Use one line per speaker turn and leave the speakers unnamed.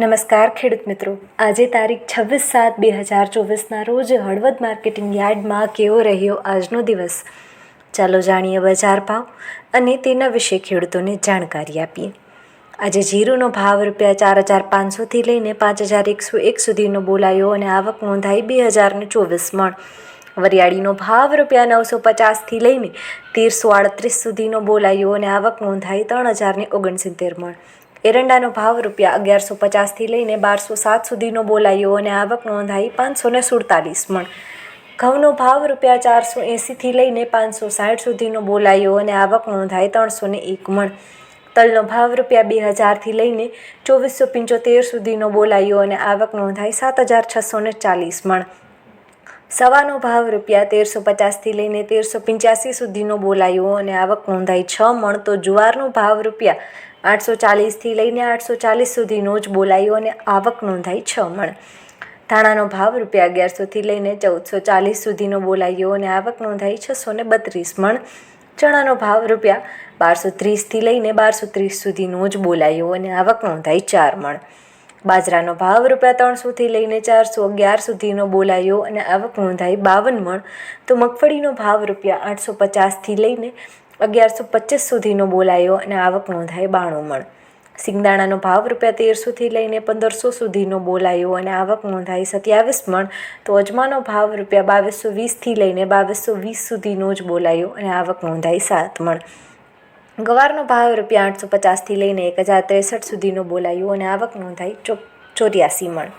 નમસ્કાર ખેડૂત મિત્રો. આજે તારીખ છવ્વીસ સાત બે હજાર ચોવીસના રોજ હળવદ માર્કેટિંગ યાર્ડમાં કેવો રહ્યો આજનો દિવસ? ચાલો જાણીએ બજાર ભાવ અને તેના વિશે ખેડૂતોને જાણકારી આપીએ. આજે જીરુનો ભાવ રૂપિયા ચાર હજાર પાંચસોથી લઈને પાંચ હજાર એકસો એક સુધીનો બોલાયો અને આવક નોંધાઈ બે હજારને ચોવીસ મણ. વરિયાળીનો ભાવ રૂપિયા નવસો પચાસથી લઈને તેરસો આડત્રીસ સુધીનો બોલાયો અને આવક નોંધાઈ ત્રણ હજારને ઓગણસિત્તેર મણ. એરંડાનો ભાવ રૂપિયા અગિયારસો પચાસથી લઈને બારસો સાત સુધીનો બોલાયો અને આવક નોંધાઈ પાંચસો ને સુડતાલીસ મણ. ઘઉંનો ભાવ રૂપિયા ચારસો એંસીથી લઈને પાંચસો સાઠ સુધીનો બોલાયો અને આવક નોંધાઈ ત્રણસો ને એક મણ. તલનો ભાવ રૂપિયા બે હજારથી લઈને ચોવીસો પંચોતેર સુધીનો બોલાયો અને આવક નોંધાઈ સાત હજાર છસો ને ચાલીસ મણ. સવાનો ભાવ રૂપિયા તેરસો પચાસથી લઈને તેરસો પંચ્યાસી સુધીનો બોલાયો અને આવક નોંધાઈ છ મણ. તો જુવારનો ભાવ રૂપિયા આઠસો ચાલીસથી લઈને આઠસો ચાલીસ સુધીનો જ બોલાયો અને આવક નોંધાઈ છ મણ. ધાણાનો ભાવ રૂપિયા અગિયારસોથી લઈને ચૌદસો ચાલીસ સુધીનો બોલાયો અને આવક નોંધાઈ છસો ને બત્રીસ મણ. ચણાનો ભાવ રૂપિયા બારસો ત્રીસથી લઈને બારસો ત્રીસ સુધીનો જ બોલાયો અને આવક નોંધાઈ ચાર મણ. બાજરાનો ભાવ રૂપિયા ત્રણસોથી લઈને ચારસો અગિયાર સુધીનો બોલાયો અને આવક નોંધાઈ બાવન મણ. તો મગફળીનો ભાવ રૂપિયા આઠસો પચાસથી લઈને અગિયારસો પચીસ સુધીનો બોલાયો અને આવક નોંધાઈ બાણું મણ. સિંગદાણાનો ભાવ રૂપિયા તેરસોથી લઈને પંદરસો સુધીનો બોલાયો અને આવક નોંધાઈ સત્યાવીસ મણ. તો અજમાનો ભાવ રૂપિયા બાવીસો વીસથી લઈને બાવીસો વીસ સુધીનો જ બોલાયો અને આવક નોંધાઈ સાત મણ. ગવારનો ભાવ રૂપિયા આઠસો પચાસથી લઈને એક હજાર ત્રેસઠ સુધીનો બોલાયો અને આવક નોંધાઈ ચો ચોર્યાસી મણ.